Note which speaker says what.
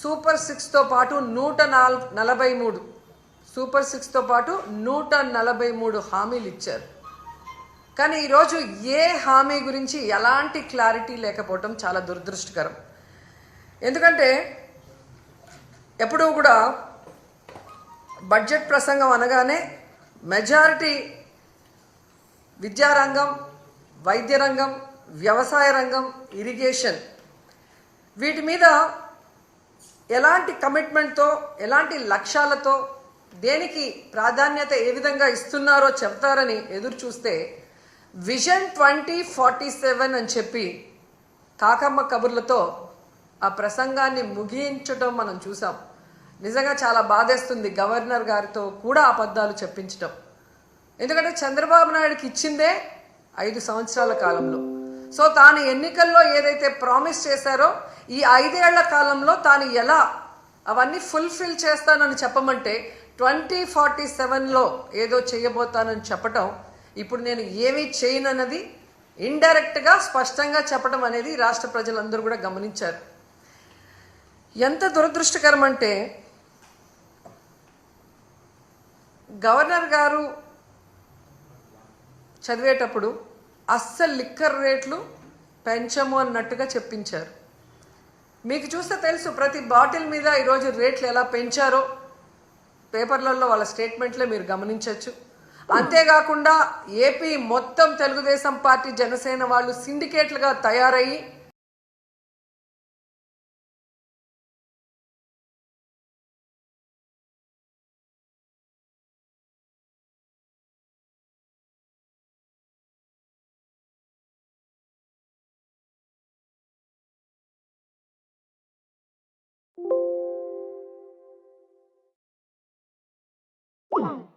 Speaker 1: Super సిక్స్తో పాటు నూట నాల్ నలభై మూడు. సూపర్ సిక్స్తో పాటు నూట నలభై మూడు హామీలు ఇచ్చారు. కానీ ఈరోజు ఏ హామీ గురించి ఎలాంటి క్లారిటీ లేకపోవటం చాలా దురదృష్టకరం. ఎందుకంటే ఎప్పుడూ కూడా బడ్జెట్ ప్రసంగం అనగానే మెజారిటీ విద్యారంగం వైద్య రంగం వ్యవసాయ రంగం ఇరిగేషన్ వీటి మీద ఎలాంటి కమిట్మెంట్తో ఎలాంటి లక్ష్యాలతో దేనికి ప్రాధాన్యత ఏ విధంగా ఇస్తున్నారో చెప్తారని ఎదురు చూస్తే విజన్ ట్వంటీ ఫార్టీ సెవెన్ అని చెప్పి కాకమ్మ కబుర్లతో ఆ ప్రసంగాన్ని ముగించటం మనం చూసాం. నిజంగా చాలా బాధేస్తుంది గవర్నర్ గారితో కూడా అబద్ధాలు చెప్పించటం. ఎందుకంటే చంద్రబాబు నాయుడుకి ఇచ్చిందే ఐదు సంవత్సరాల కాలంలో. సో తాను ఎన్నికల్లో ఏదైతే ప్రామిస్ చేశారో ఈ ఐదేళ్ళ కాలంలో తాను ఎలా అవన్నీ ఫుల్ఫిల్ చేస్తానని చెప్పమంటే ట్వంటీ ఫార్టీ సెవెన్లో ఏదో చేయబోతానని చెప్పటం ఇప్పుడు నేను ఏమీ చేయనన్నది ఇండైరెక్ట్గా స్పష్టంగా చెప్పడం అనేది రాష్ట్ర ప్రజలందరూ కూడా గమనించారు. ఎంత దురదృష్టకరం అంటే గవర్నర్ గారు చదివేటప్పుడు అస్సలు లిక్కర్ రేట్లు పెంచము అన్నట్టుగా చెప్పించారు. మీకు చూస్తే తెలుసు ప్రతి బాటిల్ మీద ఈరోజు రేట్లు ఎలా పెంచారో పేపర్లలో వాళ్ళ స్టేట్మెంట్లే మీరు గమనించవచ్చు అంతేకాకుండా ఏపీ మొత్తం తెలుగుదేశం పార్టీ జనసేన వాళ్ళు సిండికేట్లుగా తయారయ్యి 꽝.